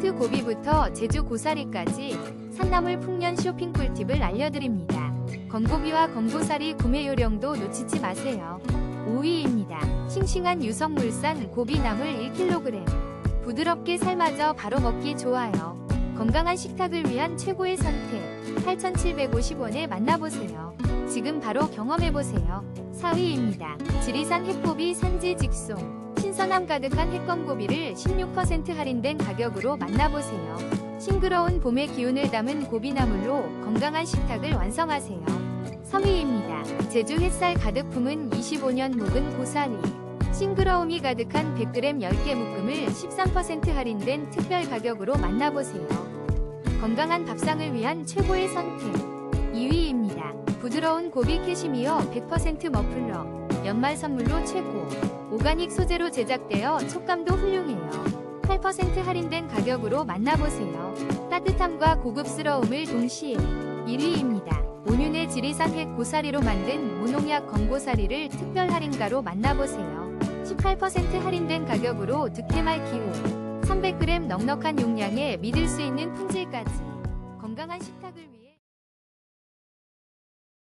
포인트 고비부터 제주 고사리까지 산나물 풍년 쇼핑 꿀팁을 알려드립니다. 건고기와 건고사리 구매 요령도 놓치지 마세요. 5위입니다. 싱싱한 유성물산 고비나물 1kg. 부드럽게 삶아져 바로 먹기 좋아요. 건강한 식탁을 위한 최고의 선택. 8,750원에 만나보세요. 지금 바로 경험해보세요. 4위입니다. 지리산 해포비 산지 직송. 신선함 가득한 해건고비를 16% 할인된 가격으로 만나보세요. 싱그러운 봄의 기운을 담은 고비나물로 건강한 식탁을 완성하세요. 3위입니다. 제주 햇살 가득 품은 25년 묵은 고사리. 싱그러움이 가득한 100g 10개 묶음을 13% 할인된 특별 가격으로 만나보세요. 건강한 밥상을 위한 최고의 선택. 2위입니다. 부드러운 고비 캐시미어 100% 머플러. 연말 선물로 최고. 오가닉 소재로 제작되어 촉감도 훌륭해요. 8% 할인된 가격으로 만나보세요. 따뜻함과 고급스러움을 동시에 1위입니다. 온윤의 지리산 핵 고사리로 만든 무농약 건고사리를 특별 할인가로 만나보세요. 18% 할인된 가격으로 득템할 기호. 300g 넉넉한 용량에 믿을 수 있는 품질까지. 건강한 식탁을 위해